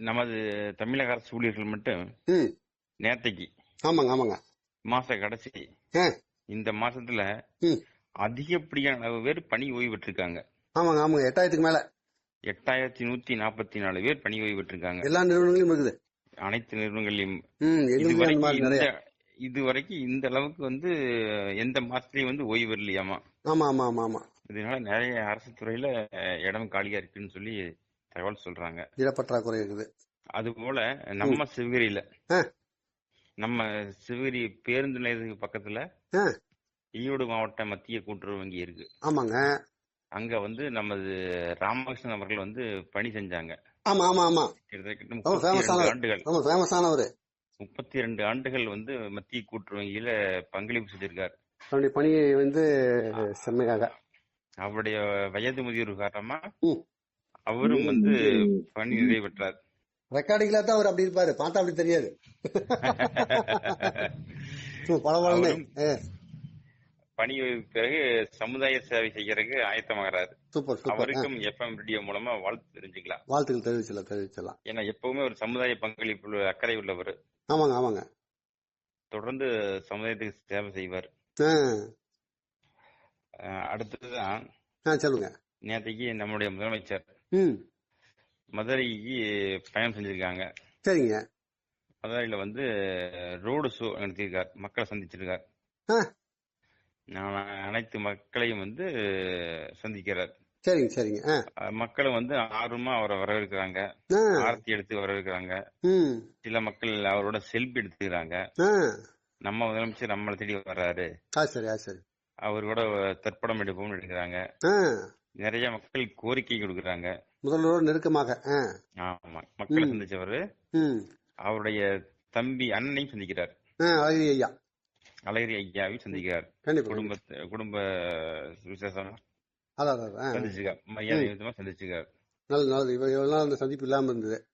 நமது தமிழக அரசு ஊழியர்கள் மட்டும் நேத்தைக்கு ஆமாங்க ஆமாங்க. மாச கடைசி இந்த மாசத்துல அதிகப்படியான அளவு பேர் பணி ஓய்வு பெற்றிருக்காங்க. ஆமாங்க ஆமாங்க. எட்டாயிரத்துக்கு மேல. எட்டாயிரத்தி நூத்தி நாற்பத்தி நாலு பேர் பணி ஓய்வு பெற்றிருக்காங்க. எல்லா நிறுவனங்களையும் இருக்குது. அனைத்து நிறுவனங்களையும். ம் எங்களுக்கு அந்த இதுவரைக்கும் மாதிரி இந்த அளவுக்கு வந்து எந்த மாசத்துலயும் வந்து ஓய்வு வரலையாமா ஆமா ஆமா ஆமா ஆமா. இதனால நிறைய அரசு துறையில இடம் காலியா இருக்குன்னு சொல்லி தகவல் சொல்றாங்க. இடப்பற்றாக்குறை இருக்குது. அது போல நம்ம சிவகிரியில. நம்ம சிவகிரி பேருந்து நிலையத்துக்கு பக்கத்துல. ஈரோடு மாவட்ட மத்திய கூட்டுறவு வங்கி இருக்கு. ஆமாங்க. அங்க வந்து நமது ராமகிருஷ்ணன் அவர்கள் வந்து பணி செஞ்சாங்க. ஆமா ஆமா ஆமா. ஆண்டுகள். முப்பத்தி ரெண்டு ஆண்டுகள் வந்து மத்திய கூட்டுறவு வங்கியில பங்களிப்பு செஞ்சிருக்காரு. அவருடைய பணியை வந்து செம்மையாக. அவருடைய வயது முதிர்வு காரணமா. அவரும் வந்து பணி நிறைவு பெற்றார் ரெக்கார்டிங்களா தான் அவர் அப்படி இருப்பாரு. பார்த்தா அப்படி தெரியாது. பணி பிறகு சமுதாய சேவை செய்யறதுக்கு ஆயத்தமாகறாரு. சூப்பர் அவருக்கும் எஃப்எம் ரேடியோ மூலமா வாழ்த்து தெரிஞ்சுக்கலாம். வாழ்த்துக்கள் தெரிவிச்சலாம் தெரிவிச்சலாம் ஏன்னா எப்பவுமே ஒரு சமுதாய பங்களிப்பு அக்கறை உள்ளவர். ஆமாங்க ஆமாங்க. தொடர்ந்து சமுதாயத்துக்கு சேவை செய்வார். அடுத்ததுதான் சொல்லுங்க. நேற்றுக்கு நம்முடைய முதலமைச்சர் ம். மதுரைக்கு பயணம் செஞ்சிருக்காங்க. சரிங்க. மதுரையில வந்து ரோடு ஷோ நடத்தியிருக்கார். மக்களை சந்திச்சிருக்கார். ஆ. நான் அனைத்து மக்களையும் வந்து சந்திக்கிறார். சரிங்க சரிங்க. ஆ. மக்களும் வந்து ஆர்வமா அவரை வரவேற்கிறாங்க. ஆ. ஆரத்தி எடுத்து வரவேற்கிறாங்க. ம். சில மக்கள் அவரோட செல்ஃபி எடுத்துக்கிறாங்க. ஆ. நம்ம முதலமைச்சர் நம்மளை தேடி வர்றாரு. ஆ சரி ஆ சரி. அவரோட தற்படம் எடுப்போம்னு எடுக்கிறாங்க ஆ. நிறைய மக்கள் கோரிக்கை கொடுக்கறாங்க. முதல்வரோடு நெருக்கமாக ஆமா. மக்களை. சந்திச்சவரு. அவருடைய தம்பி அண்ணனையும் சந்திக்கிறார். ஐயா. அழகிரி ஐயாவையும் சந்திக்கிறார். குடும்ப குடும்ப விசேஷமா சந்திச்சுக்கார் மரியாதை சந்திச்சுக்கார். நல்லது நல்லது இவ்வளவு நாள் அந்த சந்திப்பு இல்லாம இருந்தது.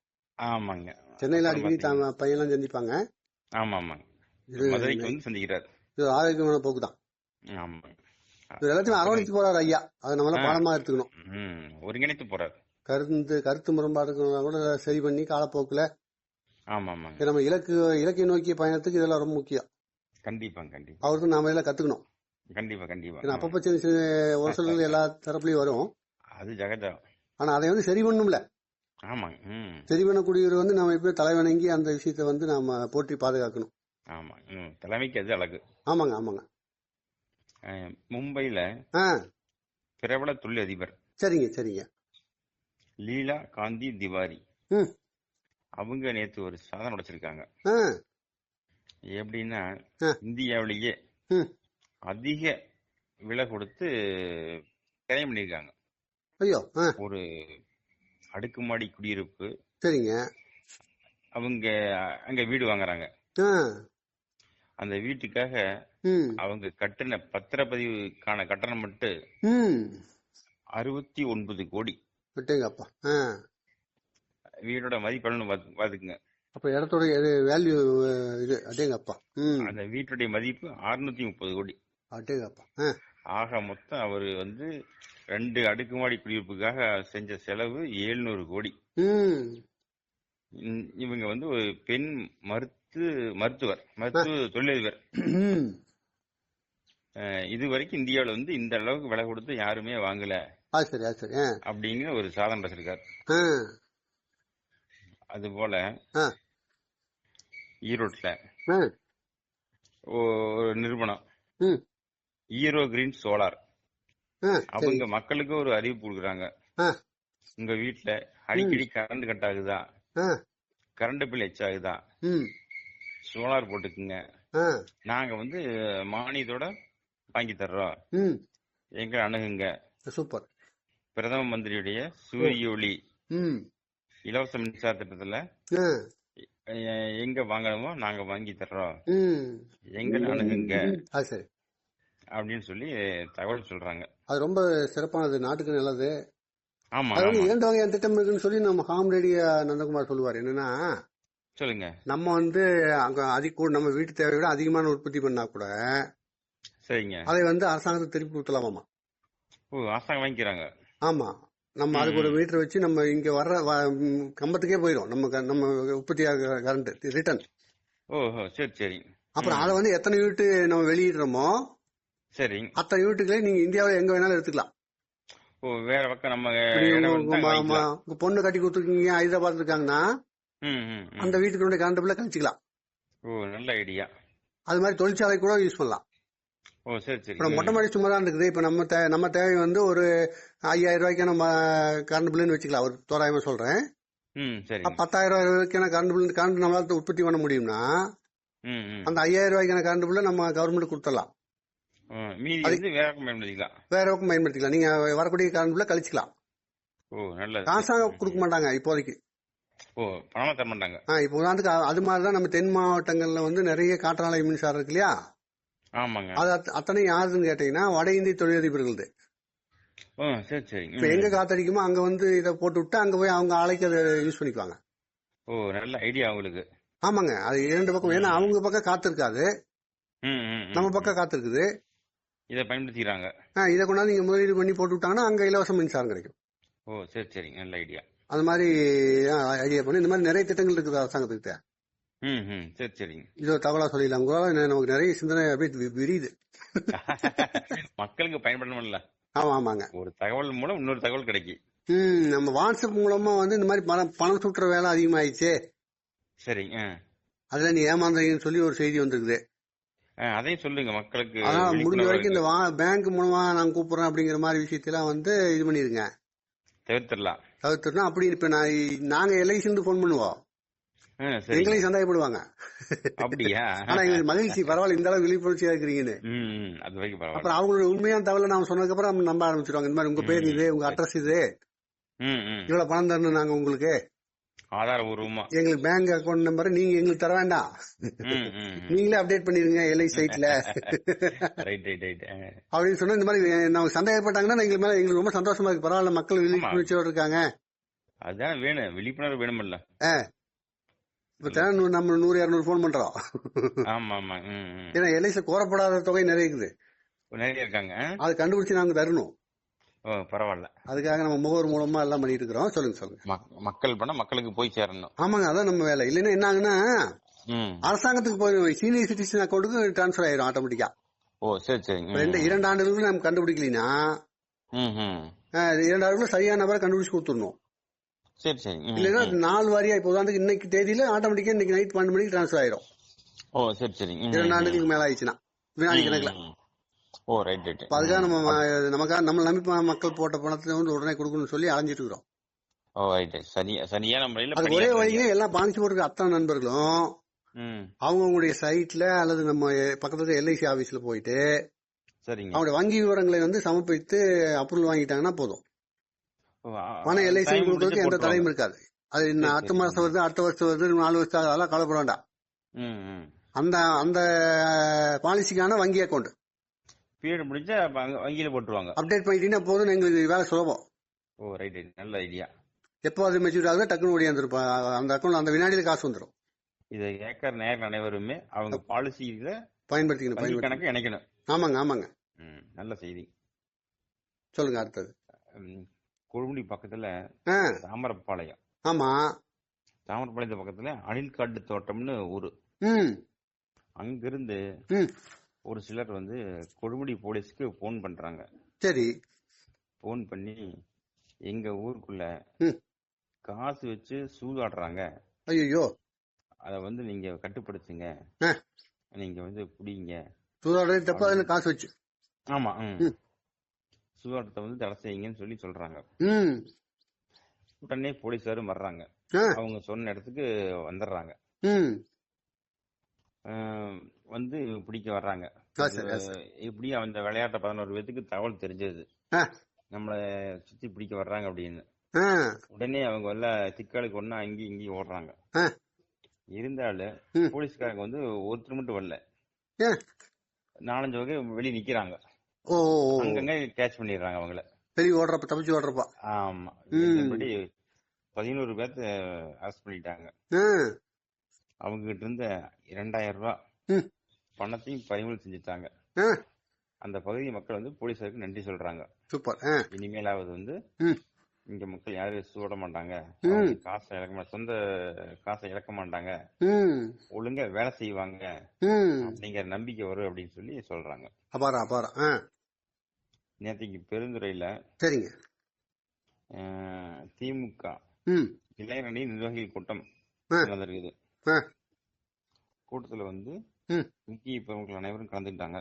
ஆமாங்க. சென்னையில அடிக்கடி பையன்லாம் சந்திப்பாங்க. ஆமா ஆமாங்க மதுரைக்கு வந்து சந்திக்கிறார். இது ஆரோக்கியமான போக்கு தான் ஆமாங்க. இது எல்லாத்தையும் அரவணைச்சு போறாரு ஐயா. அதை நம்மளால ஆ. பாடமா எடுத்துக்கணும். ஒருங்கிணைத்து போறார். கருத்து கருத்து முரண்பாடு இருக்கிறவங்க கூட சரி பண்ணி காலப்போக்குல ஆமா நம்ம இலக்கு இலக்கை நோக்கிய பயணத்துக்கு இதெல்லாம் ரொம்ப முக்கியம். கண்டிப்பாங்க கண்டிப்பா. அவருக்கு நாம இதெல்லாம் கத்துக்கணும். கண்டிப்பா கண்டிப்பா. அப்பப்ப சின்ன ஒரு சிலர்கள் எல்லா தரப்புலயும் வரும். அது ஜகஜம் ஆனா அதை வந்து சரி பண்ணும்ல. ஆமாங்க ம். சரி பண்ணக்கூடியவர் வந்து நம்ம எப்பயும் தலைவணங்கி அந்த விஷயத்தை வந்து நாம போற்றி பாதுகாக்கணும். ஆமா தலைமைக்கு அது அழகு. ஆமாங்க ஆமாங்க. ஆ பிரபல தொழில் அதிபர் சரிங்க சரிங்க. லீலா காந்தி திவாரி. அவங்க நேத்து ஒரு சாதனை உடைச்சிருக்காங்க எப்படின்னா. இந்தியாவிலேயே அதிக விலை கொடுத்து கிரையம் பண்ணியிருக்காங்க. ஐயோ ஒரு அடுக்குமாடி குடியிருப்பு. சரிங்க. அவங்க அங்க வீடு வாங்குறாங்க. அந்த வீட்டுக்காக அவங்க கட்டின பத்திரப்பதிவுக்கான கட்டணம் மட்டும் அறுபத்தி ஒன்பது கோடி. விட்டேங்கப்பா. வீடோட மதிப்பெல்லாம் பாத்துக்குங்க. அப்ப இடத்தோட வேல்யூ இது அடேங்கப்பா. அந்த வீட்டுடைய மதிப்பு அறுநூத்தி முப்பது கோடி. அடேங்கப்பா. ஆக மொத்தம் அவர் வந்து ரெண்டு அடுக்குமாடி குடியிருப்புக்காக செஞ்ச செலவு எழுநூறு கோடி. இவங்க வந்து ஒரு பெண் மருத்து மருத்துவர் மருத்துவ தொழிலதிபர். இது வரைக்கும் இந்தியாவில் வந்து இந்த அளவுக்கு விலை கொடுத்து யாருமே வாங்கல. சரி சரி. அப்படிங்கிற ஒரு சாதனை வச்சிருக்காரு ஆ. அது போல ஈரோட்ல ஒரு நிறுவனம். Ero green solar. அவங்க மக்களுக்கு ஒரு அறிவிப்பு கொடுக்குறாங்க. உங்க வீட்டுல அடிக்கடி கரண்ட் கட் ஆகுதா? கரண்ட் பில் எச் ஆகுதா? சோலார் போட்டுக்குங்க. நாங்க வந்து மானியத்தோட வாங்கி தர்றோம் ம். எங்க அணுகுங்க. சூப்பர். பிரதம மந்திரியுடைய சூரிய ஒளி ம். இலவச மின்சார திட்டத்துல எங்க வாங்கணுமோ நாங்க வாங்கி தர்றோம் எங்க அணுகுங்க. ஆ சரி. அப்படின்னு சொல்லி தகவல் சொல்றாங்க. அது ரொம்ப சிறப்பானது நாட்டுக்கு நல்லது. ஆமா இரண்டு வகையான திட்டம் இருக்குன்னு சொல்லி நம்ம காமரேடி நந்தகுமார் சொல்லுவார். என்னன்னா சொல்லுங்க. நம்ம வந்து அங்க அதிக நம்ம வீட்டு தேவையை விட அதிகமான உற்பத்தி பண்ணா கூட சரிங்க. அதை வந்து அரசாங்கத்துக்கு திருப்பி கொடுத்துலாமாமா ஓ அரசாங்கம் வாங்கிக்கிறாங்க. ஆமா. நம்ம அதுக்கு ஒரு மீட்டர் வச்சு நம்ம இங்க வர்ற கம்பத்துக்கே போயிடும் நம்ம நம்ம உற்பத்தி ஆகிற கரண்ட் ரிட்டர்ன் ஓஹோ சரி சரி. அப்புறம் அதை வந்து எத்தனை யூனிட் நம்ம வெளியிடுறோமோ சரி. அத்தனை யூனிட்டுகளே நீங்க இந்தியாவில் எங்க வேணாலும் எடுத்துக்கலாம். ஓ வேற பக்கம் நம்ம உங்க- பொண்ணு கட்டி கொடுத்துருக்கீங்க ஹைதராபாத் இருக்காங்கன்னா. அந்த வீட்டுக்கு கரண்ட் பில்ல கழிச்சிக்கலாம். ஓ நல்ல ஐடியா அது மாதிரி தொழிற்சாலை கூட யூஸ் பண்ணலாம். இப்போ மொட்டை மாடி சும்மா தான் இருக்குது இப்போ நம்ம தே நம்ம தேவை வந்து ஒரு ஐயாயிரம் ரூபாய்க்கான ம- கரண்ட் பில்லுன்னு வச்சுக்கலாம். ஒரு தோராயமா சொல்றேன். பத்தாயிரம் ரூபாய்க்கான கரண்ட் பில் கரண்ட் நம்மளால உற்பத்தி பண்ண முடியும்னா அந்த ஐயாயிரம் ரூபாய்க்கான கரண்ட் பில்ல நம்ம கவர்மெண்ட் கொடுத்துடலாம். வேற பக்கம் பயன்படுத்திக்கலாம். நீங்க வரக்கூடிய கரண்ட் பில்ல கழிச்சுக்கலாம். காசாக கொடுக்க மாட்டாங்க இப்போதைக்கு. ஓ பணமா தர மாட்டாங்க. ஆ, இப்போ உதாரணத்துக்கு அது மாதிரி தான் நம்ம தென் மாவட்டங்கள்ல வந்து நிறைய காற்றாலை மின்சாரம் இருக்கு இல்லையா? ஆமாங்க. அது அத்த- அத்தனை யாருன்னு கேட்டீங்கன்னா வட இந்திய தொழிலதிபர்களது. ஓ சரி சரி. இப்ப. எங்க காத்தடிக்குமோ அங்க வந்து இதை போட்டு விட்டு அங்க போய் அவங்க ஆலைக்கு அதை யூஸ் பண்ணிக்குவாங்க. ஓ நல்ல ஐடியா உங்களுக்கு. ஆமாங்க. அது இரண்டு பக்கம் ஏன்னா அவங்க பக்கம் காத்து இருக்காது. நம்ம பக்கம் காத்து இருக்குது இதை பயன்படுத்திக்கிறாங்க. இதை கொண்டாந்து நீங்க முதலீடு பண்ணி போட்டு விட்டாங்கன்னா அங்க இலவச மின்சாரம் கிடைக்கும். ஓ சரி சரி. நல்ல ஐடியா. அது மாதிரி ஐடியா பண்ணி இந்த மாதிரி நிறைய திட்டங்கள் இருக்குது அரசாங்கத்துக்கிட்ட ம் சரி சரிங்க. இது தகவலா சொல்லிடலாம். உங்களால நமக்கு நிறைய சிந்தனை அப்படியே விரியுது. மக்களுக்கு பயன்படணும்ல. ஆமா ஆமாங்க. ஒரு தகவல் மூலம் இன்னொரு தகவல் கிடைக்கும் ம் நம்ம வாட்ஸ்அப் மூலமா வந்து இந்த மாதிரி பணம் பணம் சுட்டுற வேலை அதிகமாயிடுச்சு. சரிங்க ஆ. அதுல நீ ஏமாந்தீங்கன்னு சொல்லி ஒரு செய்தி வந்திருக்குது. அதையும் சொல்லுங்க மக்களுக்கு அதனால முடிஞ்ச வரைக்கும் இந்த பேங்க் மூலமா நான் கூப்பிடுறேன் அப்படிங்கிற மாதிரி விஷயத்தெல்லாம் வந்து இது பண்ணிருங்க தவிர்த்திடலாம். தவிர்த்துனா அப்படி இப்ப நான் நாங்க எல்ஐசி போன் பண்ணுவோம். சரி எங்களையும் சந்தேகப்படுவாங்க. அப்படியா? ஆனா எங்களுக்கு மகிழ்ச்சி பரவாயில்ல இந்த அளவு விழிப்புணர்ச்சியா இருக்கிறீங்கன்னு. அப்புறம் அவங்களோட உண்மையான தகவலை நாம சொன்னதுக்கு அப்புறம் நம்ப ஆரம்பிச்சிருவாங்க. இந்த மாதிரி உங்க பேர் இது உங்க அட்ரஸ் இது. இவ்வளவு பணம் தரணும் நாங்க உங்களுக்கு. ஆதாரபூர்வமா. எங்களுக்கு பேங்க் அக்கௌண்ட் நம்பர் நீங்க எங்களுக்கு தர வேண்டாம். நீங்களே அப்டேட் பண்ணிருங்க எல்ஐ சைட்ல. ரைட் ரைட் ரைட் அப்படின்னு சொன்னா இந்த மாதிரி நமக்கு சந்தேகப்பட்டாங்கன்னா எங்களுக்கு மேல எங்களுக்கு ரொம்ப சந்தோஷமா இருக்கு. பரவாயில்ல மக்கள் விழிப்புணர்ச்சியோட இருக்காங்க. அதுதான் வேணும். விழிப்புணர்வு வேணுமில்ல. இப்ப தினம் நம்ம நூறு இருநூறு போன் பண்றோம். ஆமா ஆமா ஏன்னா எல்ஐசில கோரப்படாத தொகை நிறைய இருக்குது. நிறைய இருக்காங்க? அதை கண்டுபிடிச்சு நாங்க தரணும். பரவாயில்ல. அதுக்காக நம்ம முகவர் மூலமா எல்லாம் பண்ணிட்டு இருக்கிறோம். சொல்லுங்க சொல்லுங்க. மக்- மக்கள் பணம் மக்களுக்கு போய் சேரணும். ஆமாங்க அதான் நம்ம வேலை. இல்லைன்னா என்ன ஆகுன்னா அரசாங்கத்துக்கு போய் சீனியர் சிட்டிசன் அக்கௌண்ட்டுக்கு டிரான்ஸ்ஃபர் ஆயிரும் ஆட்டோமேட்டிக்கா. ஓ சரி சரி. ரெண்டு இரண்டு ஆண்டுகளுக்கு நம்ம அஹ், இரண்டு ஆண்டுகளுக்கு சரியான நபரை கண்டுபிடிச்சு கொடுத்துடணும். சரி சரி. இல்லைன்னா. நாலு வாரியா இப்போ உதாரணத்துக்கு இன்னைக்கு தேதியில ஆட்டோமேட்டிக்கா இன்னைக்கு நைட் பன்னெண்டு மணிக்கு டிரான்ஸ்ஃபர் ஆயிரும். ஓ சரி சரி. இரண்டு. ஆண்டுகளுக்கு மேல ஆயிடுச்சுன்னா வினாடி கணக்குல. ஓ ரைட் ரைட் அதுக்காக நம்ம நமக்காக நம்ம நம்பி மக்கள் போட்ட பணத்தை வந்து உடனே கொடுக்கணும்னு சொல்லி அலைஞ்சிட்டு இருக்கிறோம். ஓ ரைட் சரியா சரியான முறையில அதுக்கு ஒரே பணியாற்றுறீங்க. வழியே எல்லாம் போட்டிருக்க அத்தனை நண்பர்களும் அவங்கவுங்களுடைய சைட்ல அல்லது நம்ம பக்கத்துல எல்ஐசி ஆபீஸ்ல போயிட்டு சரிங்க. அவங்களுடைய வங்கி விவரங்களை வந்து சமர்ப்பித்து அப்ரூவல் வாங்கிட்டாங்கன்னா போதும். பணம் எல்ஐசி கொடுக்கறதுக்கு எந்த தடையும் இருக்காது. அது இன்னும் அடுத்த. மாசம் வருது அடுத்த வருஷம் வருது நாலு வருஷம் அதெல்லாம் கவலைப்பட வேண்டாம். அந்த அந்த பாலிசிக்கான வங்கி அக்கௌண்ட் பீரியட் முடிஞ்சா வங்கியில போட்டுருவாங்க. அப்டேட் பண்ணிட்டீங்கன்னா போதும் எங்களுக்கு வேலை சுலபம். ஓ ரைட் நல்ல ஐடியா. எப்போ அது மெச்சூர் ஆகுதோ டக்குன்னு ஓடியாந்துருப்பா அந்த அக்கௌண்ட் அந்த வினாடியில காசு வந்துடும் இதை ஏக்கர் நேர் அனைவருமே அவங்க பாலிசியில பயன்படுத்திக்கணும் கணக்கு இணைக்கணும். ஆமாங்க ஆமாங்க. நல்ல செய்தி. சொல்லுங்க அடுத்தது. கொழும்புடி பக்கத்துல தாமரப்பாளையம். ஆமா. தாமரப்பாளையத்து பக்கத்துல அணில்காட்டு தோட்டம்னு ஊரு. ம். அங்கிருந்து ஒரு சிலர் வந்து கொடுமுடி போலீஸ்க்கு போன் பண்றாங்க. சரி. போன் பண்ணி எங்க ஊருக்குள்ள. காசு வச்சு சூதாடுறாங்க. ஐயோ அத வந்து நீங்க கட்டுப்படுத்துங்க. நீங்க வந்து புடிங்க சூதாடுறது தப்பா காசு வச்சு. ஆமா. சூதாட்டத்தை வந்து தடை செய்யுங்கன்னு சொல்லி சொல்றாங்க உடனே போலீஸாரும் வர்றாங்க அவங்க சொன்ன இடத்துக்கு வந்துடுறாங்க வந்து பிடிக்க வர்றாங்க. இப்படி அந்த விளையாட்ட பதினோரு பேத்துக்கு தகவல் தெரிஞ்சது. நம்மள சுத்தி பிடிக்க வர்றாங்க அப்படின்னு உடனே அவங்க எல்ல சிக்கலுக்கு ஒண்ணா அங்கேயும் இங்கேயும் ஓடுறாங்க. இருந்தாலும். போலீஸ்காரங்க வந்து ஒருத்தர் மட்டும் வரல. நாலஞ்சு வகை வெளியே நிக்கிறாங்க. அங்கங்க கேட்ச் பண்ணிடுறாங்க அவங்கள. வெளிய ஓடுறப்ப தப்பிச்சு ஓடுறப்ப. ஆமா. பதினோரு பேர்த்த அரெஸ்ட் பண்ணிட்டாங்க. அவங்க கிட்ட இருந்த இரண்டாயிரம் ரூபாய். பணத்தையும் பறிமுதல் செஞ்சுட்டாங்க. அந்த பகுதி மக்கள் வந்து போலீஸாருக்கு நன்றி சொல்றாங்க. சூப்பர். இனிமேலாவது வந்து. இங்க மக்கள் யாரும் சூட மாட்டாங்க. காசை இழக்க சொந்த காசை இழக்க மாட்டாங்க. ஒழுங்கா வேலை செய்வாங்க. அப்படிங்கிற நம்பிக்கை வரும் அப்படின்னு சொல்லி சொல்றாங்க. அபாரம் அபாரம். நேற்றுக்கு பெருந்துறையில சரிங்க. திமுக இளைஞரணி நிர்வாகிகள் கூட்டம். நடந்திருக்குது. கூட்டத்துல வந்து முக்கிய பிரமுகர்கள் அனைவரும் கலந்துக்கிட்டாங்க.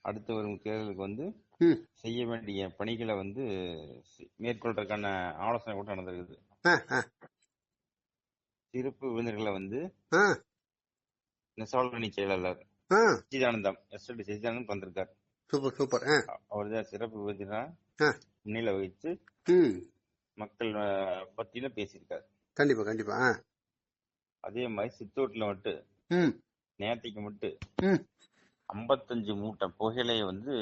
அடுத்து வரும் தேர்தலுக்கு வந்து செய்ய வேண்டிய பணிகளை வந்து மேற்கொள்றதுக்கான ஆலோசனை கூட்டம் நடந்திருக்குது. சிறப்பு விருந்தினர்களை வந்து நெசவாளரணி செயலாளர் சச்சிதானந்தம் எஸ்டி சச்சிதானந்தம் வந்திருக்கார் சூப்பர் சூப்பர். அவர் தான் சிறப்பு விருந்தினரா? ஆ. முன்னிலை வகிச்சு ம். மக்கள் பத்தியில பேசியிருக்காரு. கண்டிப்பா கண்டிப்பா. அதே மாதிரி சித்தோட்டுல மட்டும் ம். நேத்திக்கு மட்டும் ஐம்பத்தஞ்சு மூட்டை புகையிலையை வந்து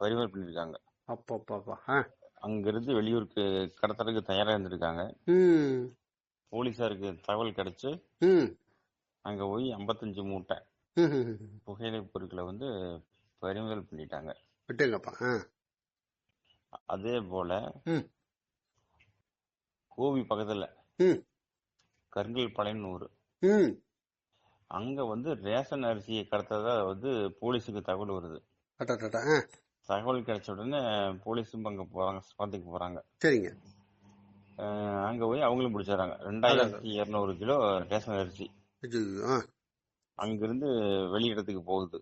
பறிமுதல் பண்ணிருக்காங்க அப்பா அப்பா அப்பா ஆ. அங்கிருந்து வெளியூருக்கு கடத்தலுக்கு தயாரா இருந்திருக்காங்க. ம். போலீசாருக்கு தகவல் கிடைச்சு அங்க போய் ஐம்பத்தஞ்சு மூட்டை. புகையிலை பொருட்களை வந்து பறிமுதல் பண்ணிட்டாங்க. விட்டுங்கப்பா அதே போல கோவி பக்கத்துல கருங்கல் பாளையம்னு ஊர் அங்க வந்து ரேஷன் அரிசியை கடத்ததா வந்து போலீஸுக்கு தகவல் வருது. தகவல் கிடைச்ச உடனே போலீஸும் அங்க போறாங்க ஸ்பாட்டுக்கு போறாங்க. சரிங்க. அங்க போய் அவங்களும் பிடிச்சாங்க ரெண்டாயிரத்தி இருநூறு கிலோ ரேஷன் அரிசி. அங்கிருந்து வெளியிடத்துக்கு போகுது.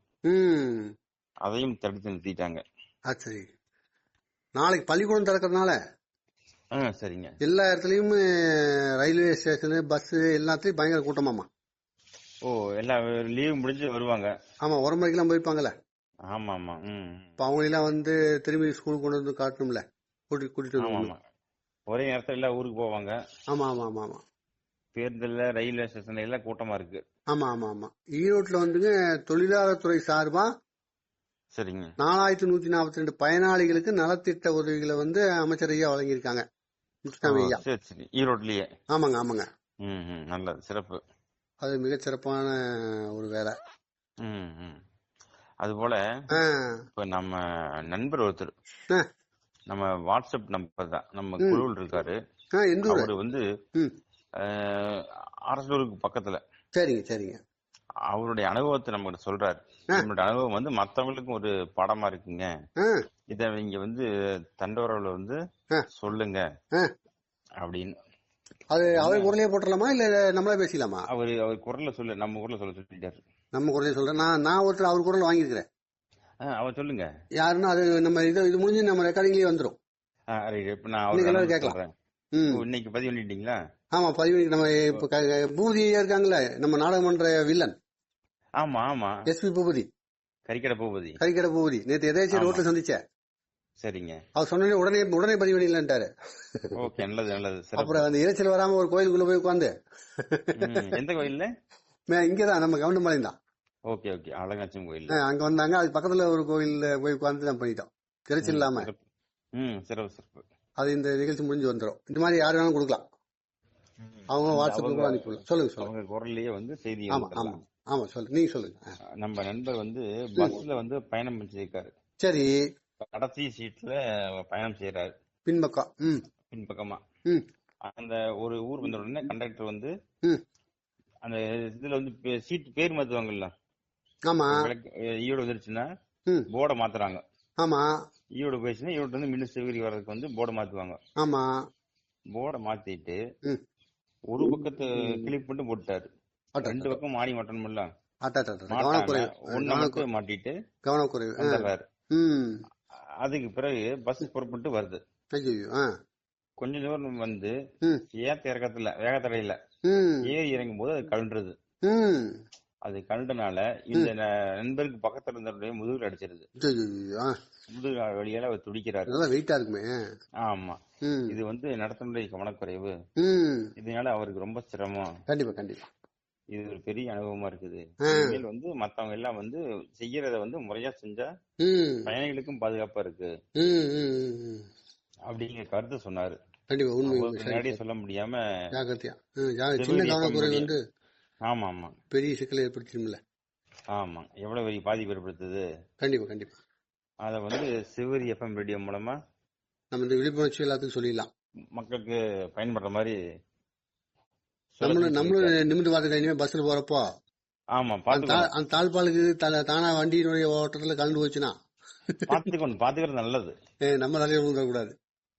அதையும் தடுத்து நிறுத்திட்டாங்க. ஆ சரி. நாளைக்கு பள்ளிக்கூடம் திறக்கறதுனால? ஆ சரிங்க. எல்லா இடத்துலயும் ரயில்வே ஸ்டேஷனு பஸ் எல்லாத்துலயும் பயங்கர கூட்டமாமா ஓ எல்லா லீவு முடிஞ்சு வருவாங்க. ஆமா ஒரு மணிக்கெல்லாம் போயிருப்பாங்கல்ல? ஆமா ஆமா ம். இப்ப அவங்களெல்லாம் வந்து திரும்பி ஸ்கூலுக்கு கொண்டு வந்து காட்டணும்ல? கூட்டிட்டு கூட்டிட்டு ஆமா ஒரே நேரத்துல எல்லா ஊருக்கு போவாங்க. ஆமா ஆமா ஆமா ஆமா. பேருந்துல ரயில்வே ஸ்டேஷன்ல எல்லாம் கூட்டமா இருக்கு. ஆமா ஆமா ஆமா. ஈரோட்ல வந்துங்க தொழிலாளர் துறை சார்பா சரிங்க. நாலாயிரத்தி நூத்தி நாற்பத்தி ரெண்டு பயனாளிகளுக்கு நலத்திட்ட உதவிகளை வந்து அமைச்சர் ஐயா வழங்கியிருக்காங்க. முத்துசாமி ஐயா. ஈரோட்லயே ஆமாங்க ஆமாங்க. நல்லது சிறப்பு. அது மிகச் சிறப்பான ஒரு வேலை. அது போல இப்ப நம்ம நண்பர் ஒருத்தர். நம்ம வாட்ஸ்அப் நம்பர் தான். நம்ம. குழுவில் இருக்காரு. அவரு வந்து அரசலூருக்கு பக்கத்துல. சரிங்க சரிங்க. அவருடைய அனுபவத்தை நம்ம சொல்றாரு. ஆ. நம்மளோட அனுபவம் வந்து மத்தவங்களுக்கும் ஒரு பாடமா இருக்குங்க. இத நீங்க வந்து தண்டோரவுல வந்து. சொல்லுங்க. அப்படின்னு. அது அவர் குரலையே போட்டுடலாமா இல்ல நம்மளே பேசிக்கலாமா? அவரு அவர் குரல்ல சொல்ல நம்ம குரல்ல சொல்ல சொல்லிட்டாரு. நம்ம குரலையே சொல்றேன். நான் நான் ஒருத்தர் அவர் குரல் வாங்கியிருக்கிறேன். அவர் சொல்லுங்க. யாருன்னா அது நம்ம இது இது முடிஞ்சு நம்ம ரெக்கார்டிங்லயே வந்துரும். இப்ப நான் கேட்கலாம். இன்னைக்கு பதிவு பண்ணிட்டீங்களா ஆமா பதிவு நம்ம இப்ப பூபதி இருக்காங்கல்ல நம்ம நாடகமன்ற வில்லன். ஆமா ஆமா. எஸ்பி பூபதி. கறிக்கடை பூபதி. கறிக்கடை பூபதி. நேத்து எதாச்சும். ரோட்ல சந்திச்சேன் சரிங்க. அவர் சொன்ன உடனே உடனே பதிவு பண்ணிடலான்ட்டாரு ஓகே நல்லது நல்லது. அப்புறம் அந்த இறைச்சல் வராம ஒரு கோயிலுக்குள்ள போய் உட்காந்து எந்த கோயில்ல? இங்கதான் நம்ம கவுண்டம்பாளையம் தான். Okay okay. அழகாச்சும் கோயில் அங்க வந்தாங்க. அதுக்கு பக்கத்துல ஒரு கோயில்ல போய் உட்கார்ந்து நம்ம பண்ணிட்டோம். இறைச்சல் இல்லாம. சிறப்பு. ம் சிறப்பு சிறப்பு. அது இந்த நிகழ்ச்சி முடிஞ்சு வந்துரும். இந்த மாதிரி யாரு வேணாலும் கொடுக்கலாம். அவங்க அவங்க- அனுப்பிவிடலாம் சொல்லுங்க சொல்லுங்க. குரல்லையே வந்து செய்தி ஆமா ஆமா ஆமா சொல்லு நீங்க சொல்லுங்க. நம்ம நண்பர் வந்து பஸ்ல வந்து பயணம் பண்ணிருக்காரு சரி. கடைசி சீட்ல பயணம் செய்யறாரு பின்பக்கம். ம். பின்பக்கமா. ம். அந்த ஒரு ஊர் வந்த உடனே கண்டக்டர் வந்து அந்த இதுல வந்து சீட் பேர் மாத்துவாங்கல்ல? ஆமா. ஈரோடு வந்துருச்சுன்னா போர்டை மாத்துறாங்க. ஆமா. ஈரோடு போயிடுச்சுன்னா ஈரோடு வந்து மின்னு சிவகிரி வர்றதுக்கு வந்து போர்டை மாத்துவாங்க. ஆமா. போர்டை மாத்திட்டு ஒரு பக்கத்து கிளிப் மட்டும் போட்டாரு. அட்டா ரெண்டு பக்கம் மாடி மாட்டணும்ல? கவனக்குறைவு. மாட்டிட்டு கவனக்குறைவு. அதுக்கு பிறகு பஸ் புறப்பட்டு வருது. கொஞ்ச தூரம் வந்து ஏத்த இறக்கத்துல வேகத்தடையில ஏறி இறங்கும் போது அது கழன்றது. அது கழண்டனால இந்த நண்பருக்கு பக்கத்துல இருந்தவருடைய முதுகுல அடிச்சிருது. முதுகு வழியால அவர் துடிக்கிறாரு. நல்லா வெயிட்டா இருக்குமே. ஆமா. இது வந்து நடத்தனுடைய கவனக்குறைவு. இதனால அவருக்கு ரொம்ப சிரமம். கண்டிப்பா கண்டிப்பா. இது ஒரு பெரிய அனுபவமா இருக்குது. இனிமேல் வந்து மத்தவங்க எல்லாம் வந்து செய்யறத வந்து முறையா செஞ்சா பயணிகளுக்கும் பாதுகாப்பா இருக்கு. அப்படிங்கிற கருத்து சொன்னாரு. கண்டிப்பா உண்மை சொல்ல முடியாம ஜாக்கிரதையா. ம், ஜா- சின்ன கம்பெனி. வந்து ஆமா ஆமா பெரிய சிக்கலை ஏற்படுத்திடும்ல. ஆமா. எவ்வளவு பெரிய பாதிப்பு ஏற்படுத்துது? கண்டிப்பா கண்டிப்பா. அத வந்து சிவரி எஃப்எம் ரேடியோ மூலமா நம்ம இந்த விழிப்புணர்ச்சி எல்லாத்துக்கும் சொல்லிடலாம். மக்களுக்கு பயன்படுற மாதிரி நம்மளும் நம்மளும் நிமிந்து பார்த்துக்க இனிமே பஸ்ல போறப்போ ஆமா அந்த தாழ்பாலுக்கு தானா வண்டியினுடைய ஓட்டத்துல கலந்து போச்சுன்னா. பாத்துக்கணும் பாத்துக்கிறது நல்லது. நம்ம தலையில விழுந்துடக்கூடாது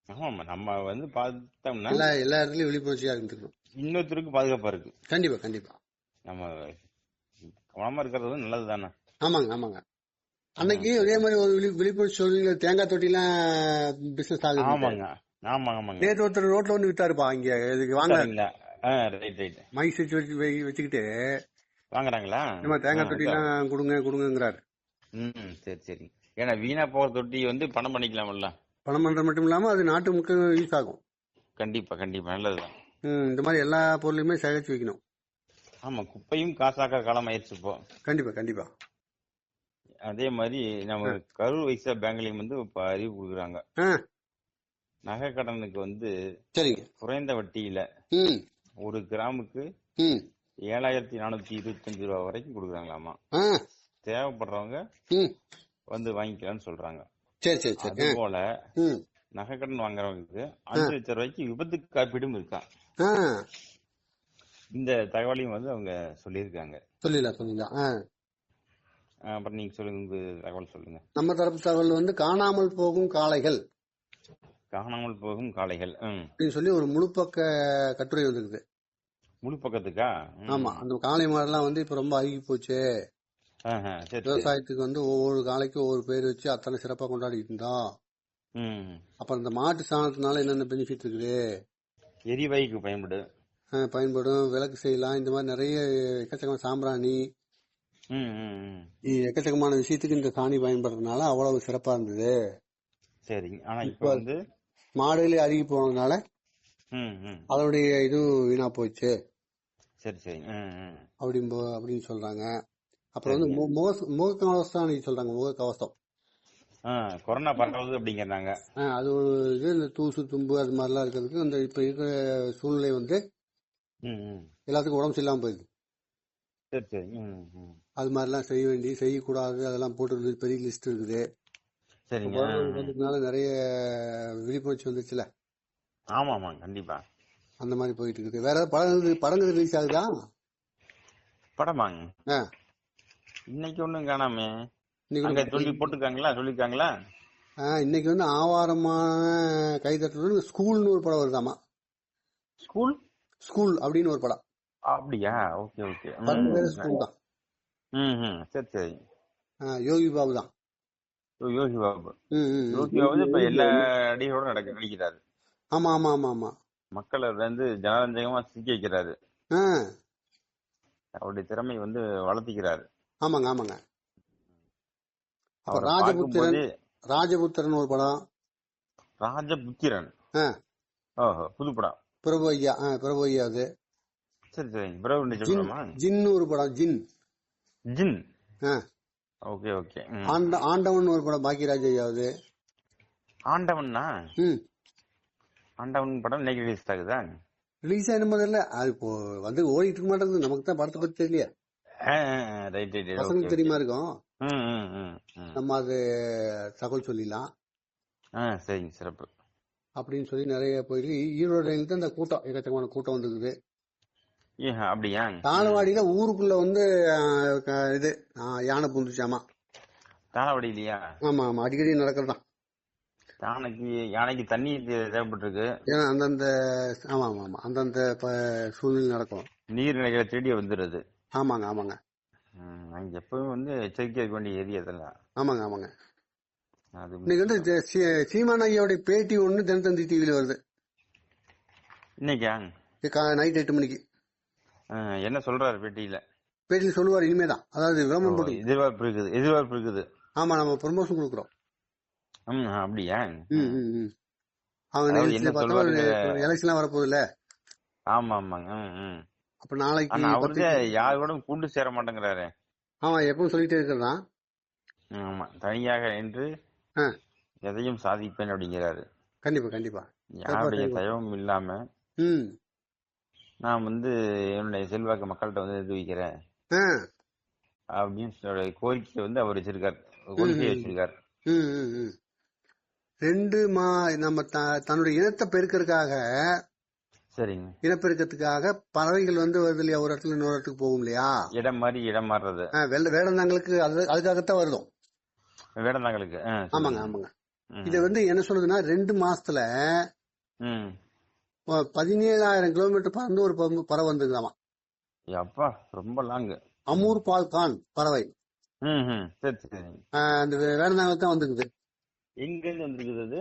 ஆமா நம்ம வந்து பார்த்தோம்னா எல்லா எல்லா இடத்துலயும் விழிப்புணர்ச்சியா இருந்துக்கணும். இன்னொருத்தருக்கு பாதுகாப்பா இருக்கு. கண்டிப்பா கண்டிப்பா. நம்ம கவனமா இருக்கிறது நல்லது தானே ஆமாங்க. ஆமாங்க அன்னைக்கு அதே மாதிரி ஒரு விழி- விழிப்புணர்ச்சி சொல்றீங்க தேங்காய் தொட்டிலாம் பிசினஸ் ஆகுது. ஆமாங்க. ஆமாங்க ஆமாங்க. நேற்று ஒருத்தர் ரோட்ல வந்து வித்தாருப்பா இங்க இதுக்கு வாங்க ரைட் ரைட் மைக் வச்சு வச்சு வச்சுக்கிட்டு வாங்குறாங்களா? நம்ம தேங்காய் தொட்டிலாம் கொடுங்க கொடுங்கங்கிறாரு. ம் சரி சரி. ஏன்னா வீணா போற தொட்டி வந்து பணம் பண்ணிக்கலாம்ல. பணம் பண்றது மட்டும் இல்லாம அது நாட்டு முக்கியம் யூஸ் ஆகும். கண்டிப்பா கண்டிப்பா. நல்லதுதான். இந்த மாதிரி எல்லா பொருளையுமே சேகரிச்சு வைக்கணும். ஆமா குப்பையும் காசாக்க காலம் ஆயிடுச்சு இப்போ. கண்டிப்பா கண்டிப்பா. அதே மாதிரி நம்ம கரூர் வைசா பேங்க்லயும் வந்து இப்ப அறிவு கொடுக்குறாங்க. நகை கடனுக்கு வந்து சரிங்க. குறைந்த வட்டியில ஒரு கிராமுக்கு ஏழாயிரத்தி நானூத்தி இருபத்தஞ்சு ரூபா வரைக்கும் கொடுக்குறாங்களாமா. தேவைப்படுறவங்க வந்து வாங்கிக்கலாம்னு சொல்றாங்க. சரி சரி சரி. அது போல ம். நகை கடன் வாங்குறவங்களுக்கு அஞ்சு லட்சம் ரூபாய்க்கு விபத்து காப்பீடும் இருக்கா. இந்த தகவலையும் வந்து அவங்க சொல்லியிருக்காங்க. சொல்லிடலாம் சொல்லிடலாம். அப்புறம் நீங்க சொல்லுங்க தகவல் சொல்லுங்க. நம்ம தரப்பு தகவல் வந்து காணாமல் போகும் காளைகள். காணாமல் போகும் காளைகள் அப்படின்னு சொல்லி ஒரு முழுப்பக்க கட்டுரை வந்திருக்குது. முழு பக்கத்துக்கா. ஆமா அந்த காளை மாடெல்லாம் வந்து இப்ப ரொம்ப அழுகி போச்சு. விவசாயத்துக்கு வந்து ஒவ்வொரு காளைக்கும் ஒவ்வொரு பேர் வச்சு அத்தனை சிறப்பா கொண்டாடிட்டு இருந்தோம் அப்புறம் இந்த மாட்டு சாணத்தினால என்னென்ன பெனிஃபிட் இருக்குது? எரிவாயுக்கு பயன்படு பயன்படும். விளக்கு செய்யலாம். இந்த மாதிரி நிறைய எக்கச்சக்கமான சாம்பிராணி எக்கச்சக்கமான விஷயத்துக்கு இந்த சாணி பயன்படுறதுனால அவ்வளவு சிறப்பா இருந்தது. சரிங்க ஆனா இப்ப வந்து மாடுகளே அருகி போனதுனால அதனுடைய இதுவும் வீணா போச்சு. சரி சரி. ம் அப்படின்னு சொல்றாங்க. அப்புறம் வந்து மு- முக முக கவசம் சொல்றாங்க. முக கவசம். ஆ கொரோனா பரவுது அப்படிங்கிறாங்க. அது ஒரு இது இந்த தூசு தும்பு அது மாதிரிலாம் இருக்கிறதுக்கு இந்த இப்ப இருக்கிற சூழ்நிலை வந்து எல்லாத்துக்கும் உடம்பு சரியில்லாம போயிடுது. சரி சரி. அது மாதிரிலாம் செய்ய வேண்டி செய்யக்கூடாது அதெல்லாம் போட்டு பெரிய லிஸ்ட் இருக்குது. வந்ததுனால நிறைய விழிப்புணர்ச்சி வந்துச்சுல. ஆமா ஆமா கண்டிப்பா. அந்த மாதிரி போயிட்டு இருக்குது வேற படங்கள் படங்கள் ரிலீஸ் ஆகுதா? படமாங்க. இன்னைக்கு ஒண்ணும் காணாமே. இன்னைக்கு சொல்லி போட்டுருக்காங்களா? சொல்லிருக்காங்களா இன்னைக்கு வந்து ஆவாரமான கைதட்டுறது ஸ்கூல்னு ஒரு படம் வருதாமா? ஸ்கூல் ஸ்கூல் அப்படின்னு ஒரு படம். அப்படியா? Okay okay. படம் பேரு ஸ்கூல் தான். ம் சரி சரி. யோகி பாபு தான். யோகி பாபு. யோகி பாபு இப்ப எல்லா அடிகளோட நடக்க நடிக்கிறாரு. ஆமா ஆமா ஆமா ஆமா. மக்களை வந்து ஜனரஞ்சகமா சிக்க வைக்கிறாரு. அவருடைய திறமை வந்து வளர்த்திக்கிறாரு. ஆமாங்க ஆமாங்க. ராஜபுத்திரன் ராஜபுத்திரன் ஒரு படம். ராஜபுத்திரன். ஓஹோ புது படம் பிரபு ஐயா ஆ, பிரபு ஐயா அது. சரி சரி பிறகு ஒண்ணு ஜின் ஜின்னு ஒரு படம் ஜின். ஜின்? ஆ. Okay okay. ஆண்ட ஆண்டவன் ஒரு படம் பாக்கியராஜ் ஐயாவது ஆண்டவன்னா? ம். ஆண்டவன் படம் இன்னைக்கு ரிலீஸ் ஆகுதா? ரிலீஸ் ஆன இல்ல அது இப்போ வந்து ஓடிட்டு இருக்க மாட்டேங்குது நமக்கு தான் படத்தை பத்தி தெரியலையே. ரைட் ரைட் பசங்களுக்கு தெரியுமா இருக்கும். நம்ம அது தகவல் சொல்லிடலாம். சரிங்க சிறப்பு. அப்படின்னு சொல்லி நிறைய போயிட்டு ஈரோடு தான் இந்த கூட்டம் எக்கச்சக்கமான கூட்டம் வந்துருக்குது. அப்படியா? தாளவாடியில ஊருக்குள்ள வந்து இது யானை பூந்துச்சாமா தாளவடி இல்லையா ஆமா ஆமா அடிக்கடி நடக்கிறதான் யானைக்கு யானைக்கு தண்ணி தேவைப்பட்டிருக்கு. ஏன்னா அந்தந்த ஆமா ஆமா ஆமா அந்தந்த சூழ்நிலை நடக்கும். நீர்நிலைகளை தேடி வந்துடுது ஆமாங்க ஆமாங்க. எப்பவும் வந்து எச்சரிக்கையா இருக்க வேண்டிய ஏரியா இதெல்லாம். ஆமாங்க ஆமாங்க. இன்னைக்கு வந்து சீமான் ஐயாவுடைய பேட்டி ஒண்ணு தினத்தந்தி டிவியில வருது. இன்னைக்கா? நைட் எட்டு மணிக்கு. என்ன சொல்றாரு பேட்டியில? பேட்டியில் சொல்லுவார் இனிமேதான். அதாவது விளம்பரம் போட்டு. எதிர்பார்ப்பு இருக்குது எதிர்பார்ப்பு இருக்குது. ஆமா நம்ம ப்ரொமோஷன் கொடுக்குறோம். அப்படியா? சொல்லுவாருங்க? எலெக்ஷன்லாம் வரப்போகுதுல்ல? ஆமா ஆமாங்க அப்ப நாளைக்கு யாரு கூட கூண்டு சேர மாட்டேங்கிறாரு. ஆமா எப்பவும் சொல்லிட்டே இருக்கிறதான் ஆமா தனியாக நின்று ஆ. எதையும் சாதிப்பேன் அப்படிங்கிறாரு. கண்டிப்பா கண்டிப்பா. யாருடைய. தயவும் இல்லாம நான் வந்து என்னுடைய செல்வாக்கு மக்கள்கிட்ட வந்து ஆ. அப்படின்னு கோரிக்கை வந்து அவர் வச்சிருக்காரு. ம். வச்சிருக்காரு. ரெண்டு மா நம்ம தன்னுடைய இனத்தை பெருக்கிறதுக்காக சரிங்க. இனப்பெருக்கத்துக்காக பறவைகள் வந்து வருது இல்லையா? ஒரு இடத்துல இன்னொரு இடத்துக்கு போகும் இல்லையா? இடம் மாதிரி இடம் மாறுறது. வேடந்தாங்களுக்கு அது அதுக்காகத்தான் வருதும். வேடந்தாங்களுக்கு. சரிங்க. ஆமாங்க ஆமாங்க. இது வந்து என்ன சொல்லுதுன்னா ரெண்டு மாசத்துல பதினேழாயிரம் கிலோமீட்டர் பறந்து ஒரு பறவை வந்துருக்காமா அப்பா ரொம்ப லாங்கு. அமூர் பால் கான் பறவை. அந்த வேடந்தாங்களுக்கு தான் வந்துருக்குது. எங்க இருந்து வந்திருக்குது அது?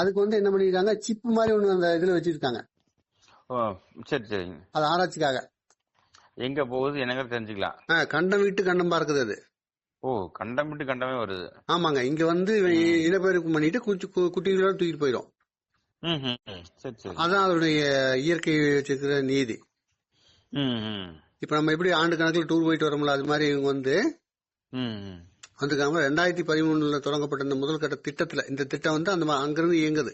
அதுக்கு வந்து என்ன பண்ணிருக்காங்க சிப்பு மாதிரி ஒண்ணு அந்த இதுல வச்சிருக்காங்க. சரி சரிங்க அது ஆராய்ச்சிக்காக. எங்க போகுது என்னங்க தெரிஞ்சுக்கலாம். கண்டம் விட்டு கண்டம் பார்க்குது அது. ஓ கண்டம் விட்டு கண்டமே வருது. ஆமாங்க. இங்க வந்து இனப்பெருக்கம் பண்ணிட்டு குச்சி குட்டிகளோட தூக்கிட்டு போயிடும். அதான் அதனுடைய இயற்கை வச்சிருக்கிற நீதி. இப்ப நம்ம எப்படி ஆண்டு கணக்குல டூர் போயிட்டு வரோம்ல அது மாதிரி இவங்க வந்து ம் ம். வந்திருக்காங்க. ரெண்டாயிரத்தி பதிமூணுல தொடங்கப்பட்ட இந்த முதல் கட்ட திட்டத்துல இந்த திட்டம் வந்து அந்த அங்கிருந்து இயங்குது.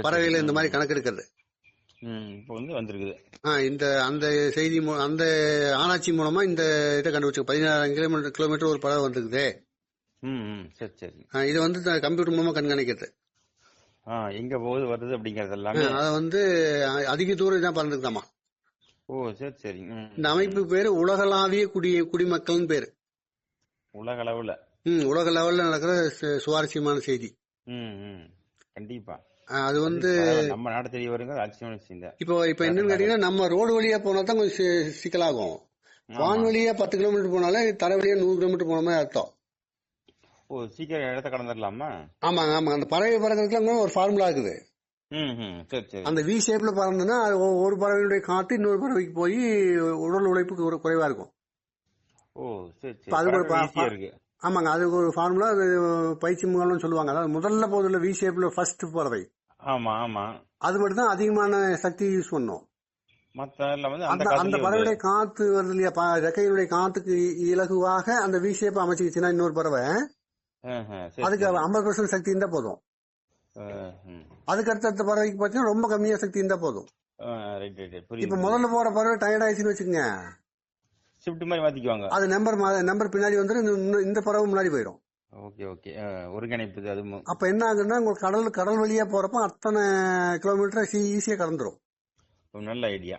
சரி. இந்த மாதிரி கணக்கெடுக்கிறது. ம் இப்போ வந்து வந்திருக்குது. இந்த அந்த செய்தி அந்த ஆராய்ச்சி மூலமா இந்த இதை கண்டுபிடிச்சு பதினாறாயிரம் கிலோமீட்டர் கிலோமீட்டர் ஒரு பறவை வந்திருக்குது. ம் ம் சரி சரி. இதை வந்து கம்ப்யூட்டர் மூலமா கண்காணிக்கிறது. எங்க போகுது வருது அப்படிங்கறது எல்லாமே? அதை வந்து அதிக தூரம் தான் பறந்துருக்காமா ஓ சரி சரி. இந்த அமைப்பு பேரு உலகளாவிய குடி குடிமக்கள்னு பேரு. உலக அளவுல. ம், உலக லெவல்ல நடக்கிற சுவாரஸ்யமான செய்தி. ம் ம். கண்டிப்பா. அது வந்து நம்ம நாடு தெரிய வருங்க இப்போ இப்ப என்னன்னு கேட்டீங்கன்னா நம்ம ரோடு வழியா போனா தான் கொஞ்சம் சிக்கலாகும். வான் வழியா பத்து கிலோமீட்டர் போனாலே தரை வழியா நூறு கிலோமீட்டர் போன மாதிரி அர்த்தம். ஓ சீக்கிரம் இடத்த கடந்துடலாமா? ஆமாங்க ஆமா அந்த பறவை பறக்கிறதுக்குலாம் ஒரு ஃபார்முலா இருக்குது. அந்த வி ஷேப்ல ஒ- ஒரு பறவையுடைய காத்து இன்னொரு பறவைக்கு போய் உடல் உழைப்புக்கு ஒரு குறைவா இருக்கும். ஓ சரி அது ஆமாங்க அதுக்கு ஒரு ஃபார்முலா அது பயிற்சி முகாம்னு சொல்லுவாங்க. அதாவது முதல்ல போதுல வி ஷேப்ல ஃபர்ஸ்ட் பறவை ஆமா ஆமா. அது மட்டும் தான் அதிகமான சக்தி யூஸ் பண்ணும். அந்த அந்த பறவையுடைய காத்து வருது இல்லையா? ரெக்கையினுடைய காத்துக்கு இலகுவாக அந்த வி ஷேப் அமைச்சுக்கிச்சுன்னா இன்னொரு பறவை. அதுக்கு ஐம்பது பர்சன்ட் சக்தி இருந்தா போதும். அதுக்கு அடுத்த பறவைக்கு பார்த்தீங்கன்னா ரொம்ப கம்மியா சக்தி இருந்தா போதும். இப்ப முதல்ல போற பறவை டயர்ட் ஆயிடுச்சுன்னு வச்சுக்கோங்க. ஷிஃப்ட் மாதிரி மாத்திக்குவாங்க. அது நம்பர் நம்பர் பின்னாடி வந்துடும் இந்த- பறவை முன்னாடி போயிடும். Okay okay. ஒருங்கிணைப்பு அதுவும் அப்ப என்ன ஆகுதுன்னா உங்களுக்கு கடல் கடல் வழியா போறப்ப அத்தனை கிலோமீட்டர் ஈஸியா கடந்துரும். நல்ல ஐடியா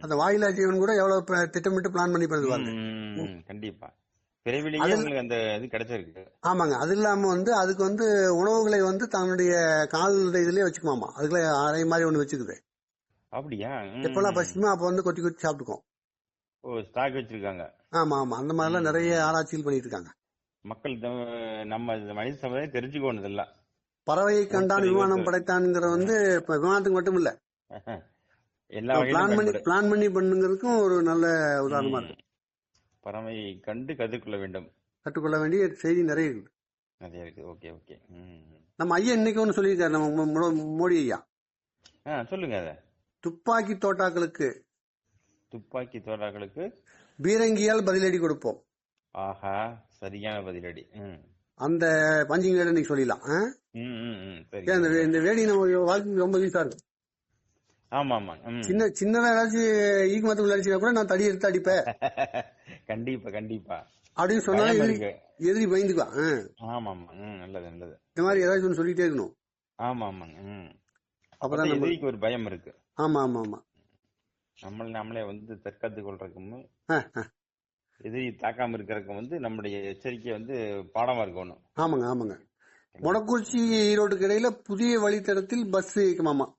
அந்த வாயிலா ஜீவன் கூட எவ்வளவு திட்டமிட்டு பிளான் பண்ணி பண்ணுவாங்க கண்டிப்பா. விரைவிலேயே உங்களுக்கு அந்த இது கிடைச்சிருக்கு. ஆமாங்க. அது இல்லாம வந்து அதுக்கு வந்து உணவுகளை வந்து தன்னுடைய கால் இதுலயே வச்சுக்குமாமா. அதுக்குள்ள அறை மாதிரி ஒண்ணு வச்சுக்குது. அப்படியா? எப்பெல்லாம். பசிக்குமோ? அப்ப வந்து கொத்தி கொத்தி சாப்பிட்டுக்கும். ஸ்டாக் வச்சிருக்காங்க ஆமா ஆமா அந்த மாதிரிலாம் நிறைய ஆராய்ச்சிகள் பண்ணிட்டு இருக்காங்க மக்கள் நம்ம இந்த மனித சமுதாயம் தெரிஞ்சுக்கணும் இதெல்லாம் பறவையை கண்டான் விமானம். படைத்தான்ங்கிற வந்து இப்ப விமானத்துக்கு மட்டும் இல்ல பிளான் பண்ணி. பிளான் பண்ணி பண்ணுங்கிறதுக்கும் ஒரு நல்ல உதாரணமா இருக்கு. பறவை கண்டு கற்றுக்கொள்ள வேண்டும் கற்றுக்கொள்ள வேண்டிய செய்தி நிறைய இருக்கு நிறைய இருக்கு ஓகே ஓகே. நம்ம ஐயா இன்னைக்கு ஒன்று சொல்லியிருக்காரு நம்ம மோடி ஐயா சொல்லுங்க துப்பாக்கி தோட்டாக்களுக்கு துப்பாக்கி தோழர்களுக்கு பீரங்கியால் பதிலடி கொடுப்போம். ஆஹா சரியான பதிலடி. அந்த பஞ்சிங் வேலை இன்னைக்கு சொல்லிடலாம். இந்த வேடி நம்ம வாழ்க்கைக்கு ரொம்ப யூஸா இருக்கும். ஆமா ஆமா. சின்ன சின்னதா ஏதாச்சும் ஈக்கு மரத்துக்குள்ள அடிச்சுனா கூட நான் தடி எடுத்து அடிப்பேன். கண்டிப்பா கண்டிப்பா. அப்படின்னு சொன்னா எதிரி ஆ. ஆமா ஆமா நல்லது நல்லது. இந்த மாதிரி ஏதாச்சும் ஒன்று சொல்லிட்டே இருக்கணும். ஆமா ஆமாங்க அப்பதான் எதிரிக்கு ஒரு பயம் இருக்கு. ஆமா ஆமா ஆமா. நம்மள நாமளே வந்து தற்காத்து கொள்றதுக்கும். எதிரி தாக்காம இருக்கிறதுக்கும் வந்து நம்முடைய எச்சரிக்கை வந்து பாடமா இருக்கணும். ஆமாங்க ஆமாங்க. மொடக்குறிச்சி ஈரோட்டுக்கு இடையில புதிய வழித்தடத்தில் பஸ் இயக்குமாமா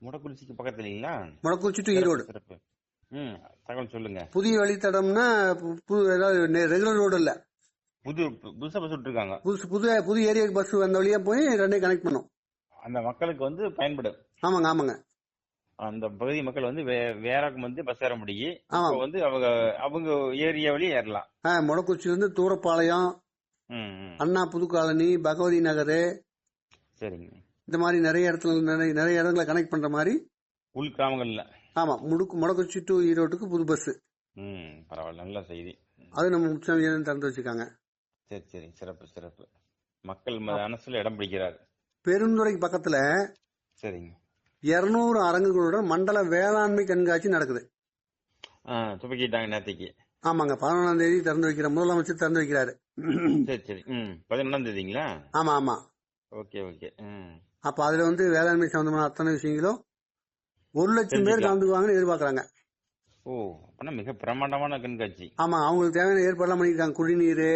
முடக்குறிச்சிக்கு பக்கத்துல இல்லைங்களா? மொடக்குறிச்சி டு ஈரோடு. ம் தகவல் சொல்லுங்க. புதிய வழித்தடம்னா பு- புது ஏதாவது ரெகுலர் ரோடு இல்ல. புது புதுசா பஸ் விட்டுருக்காங்க. புதுசு புது புது ஏரியாக்கு பஸ் வந்த வழியா போய் ரெண்டையும் கனெக்ட் பண்ணும். அந்த மக்களுக்கு வந்து பயன்படும். ஆமாங்க ஆமாங்க. அந்த பகுதி மக்கள் வந்து வேறக்கும் வந்து பஸ் ஏற முடியும். இப்ப வந்து அவங்க அவங்க ஏரியா வழியே ஏறலாம். ஆ, மொடக்குறிச்சில இருந்து தூரப்பாளையம். அண்ணா புது காலனி பகவதி நகர் சரிங்க. இந்த மாதிரி நிறைய இடத்துல நிறைய இடங்களை கனெக்ட் பண்ற மாதிரி. உள் கிராமங்கள்ல. ஆமா முடுக்கு மொடக்குறிச்சி டு ஈரோட்டுக்கு புது பஸ் பரவாயில்ல நல்ல செய்தி. அது நம்ம முக்கியம் திறந்து வச்சிருக்காங்க சரி சரி சிறப்பு சிறப்பு. மக்கள் மனசுல இடம் பிடிக்கிறார். பெருந்துறைக்கு பக்கத்துல சரிங்க. இருநூறு அரங்குகளுடன் மண்டல வேளாண்மை கண்காட்சி நடக்குது. ஆ துவக்கிட்டாங்க நேத்திக்கு. ஆமாங்க பதினொன்றாம் தேதி திறந்து வைக்கிற முதலமைச்சர் திறந்து வைக்கிறாரு. சரி சரி. பதினொன்றாம் தேதிங்களா? ஆமா ஆமா. Okay okay. அப்ப அதுல வந்து வேளாண்மை சம்பந்தமான அத்தனை விஷயங்களும் ஒரு லட்சம் பேர். கலந்துக்குவாங்கன்னு எதிர்பார்க்கறாங்க. ஓ அப்பனா மிக பிரமாண்டமான கண்காட்சி. ஆமா அவங்களுக்கு தேவையான ஏற்பாடுலாம் பண்ணிருக்காங்க குடிநீர்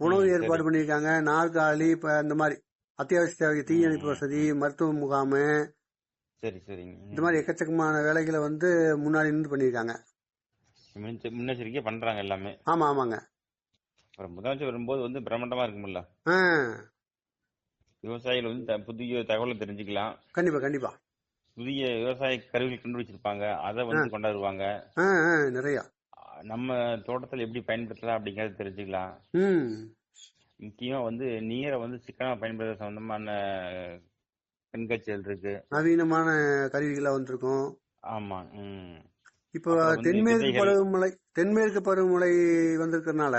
உணவு ஏற்பாடு. பண்ணிருக்காங்க நாற்காலி இப்ப இந்த மாதிரி அத்தியாவசிய தேவை தீயணைப்பு. வசதி மருத்துவ முகாமு சரி சரிங்க. இந்த மாதிரி எக்கச்சக்கமான வேலைகளை வந்து முன்னாடி நின்று பண்ணிருக்காங்க முன்னெச்ச- முன்னெச்சரிக்கை பண்றாங்க எல்லாமே. ஆமா ஆமாங்க. அப்புறம் முதலமைச்சர் வரும்போது வந்து பிரமாண்டமா இருக்கும்ல. விவசாயிகள் வந்து புதிய தகவலை தெரிஞ்சுக்கலாம். கண்டிப்பா கண்டிப்பா. புதிய விவசாய கருவிகள் கண்டுபிடிச்சிருப்பாங்க. அதை வந்து கொண்டாடுவாங்க. நிறைய. நம்ம தோட்டத்துல எப்படி பயன்படுத்தலாம் அப்படிங்கறத தெரிஞ்சுக்கலாம். முக்கியமா வந்து நீரை வந்து சிக்கனமா பயன்படுத்த சம்பந்தமான கண்காட்சிகள் இருக்கு. நவீனமான கருவிகளை வந்திருக்கும். ஆமா இப்போ தென்மேற்கு. பருவமழை தென்மேற்கு பருவமழை வந்திருக்கிறதுனால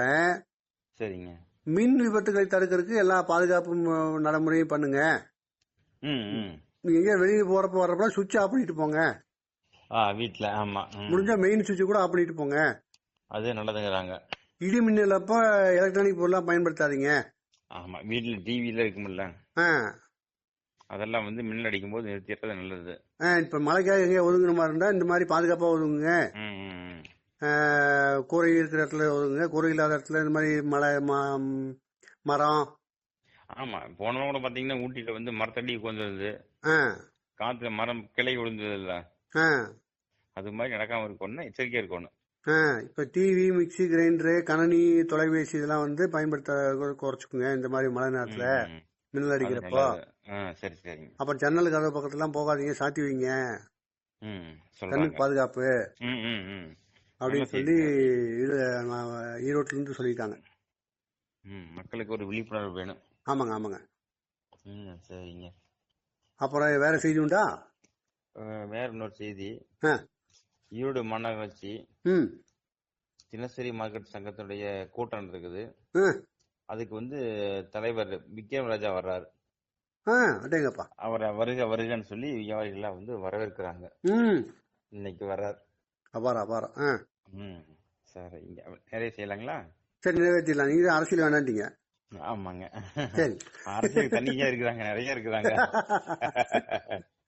சரிங்க. மின் விபத்துகளை தடுக்கிறதுக்கு எல்லா பாதுகாப்பு நடைமுறையும் பண்ணுங்க. நீங்க வெளியே போறப்ப வர்றப்ப சுவிட்ச் ஆஃப் பண்ணிட்டு போங்க. வீட்ல ஆமா. முடிஞ்சா மெயின் சுவிட்ச் கூட ஆஃப் பண்ணிட்டு போங்க. அது நல்லதுங்கிறாங்க. இடி மின்னல் அப்ப எலக்ட்ரானிக் பொருள்லாம் பயன்படுத்தாதீங்க. ஆமா வீட்ல டிவில இருக்கும்ல ஆ, அதெல்லாம் வந்து மின்னல் அடிக்கும் போது நிறுத்திடுறது நல்லது இப்ப மழைக்காக எங்கேயா ஒதுங்குற மாதிரி இருந்தா இந்த மாதிரி பாதுகாப்பா ஒதுங்குங்க. கூரை இருக்கிற இடத்துல ஒதுங்குங்க. கூரை இல்லாத இடத்துல இந்த மாதிரி மலை மரம். ஆமா போன கூட பாத்தீங்கன்னா ஊட்டியில வந்து மரத்தடி உட்காந்துருது ஆ, காத்துல மரம் கிளை விழுந்தது இல்ல அது மாதிரி நடக்காம இருக்கணும்னா எச்சரிக்கையா இருக்கணும். இப்ப டிவி மிக்ஸி கிரைண்டரு கணனி தொலைபேசி இதெல்லாம் வந்து பயன்படுத்த குறைச்சுக்குங்க. இந்த மாதிரி மழை நேரத்துல. மின்னல் அடிக்கிறப்போ சரி சரிங்க அப்புறம் ஜன்னல் கதவு பக்கத்துலாம் போகாதீங்க சாத்தி வைங்க. ம் கண்ணுக்கு பாதுகாப்பு. ம் ம் ம். அப்படின்னு சொல்லி இது ஈரோட்ல இருந்து சொல்லியிருக்காங்க ம் மக்களுக்கு ஒரு விழிப்புணர்வு வேணும். ஆமாங்க ஆமாங்க. ம் சரிங்க. அப்புறம் வேற செய்தி உண்டா? வேற இன்னொரு செய்தி. ஈரோடு மாநகராட்சி ம். தினசரி மார்க்கெட் சங்கத்தினுடைய கூட்டம் நடக்குது ஆ, அதுக்கு வந்து தலைவர் விக்ரம் ராஜா வர்றாரு. ஆ அடேங்கப்பா. அவரை வருக வருகன்னு சொல்லி வியாபாரிகள்லாம் வந்து வரவேற்கிறாங்க. ம். இன்னைக்கு வர்றார். அபாரம் அபாரம் ஆ. ம் சரி இங்க நிறைய செய்யலாங்களா? சரி நிறைவேற்றிடலாம். நீங்க அரசியல் வேணாண்டீங்க ஆமாங்க. சரி. அரசியல் தனியா இருக்கிறாங்க நிறைய இருக்கிறாங்க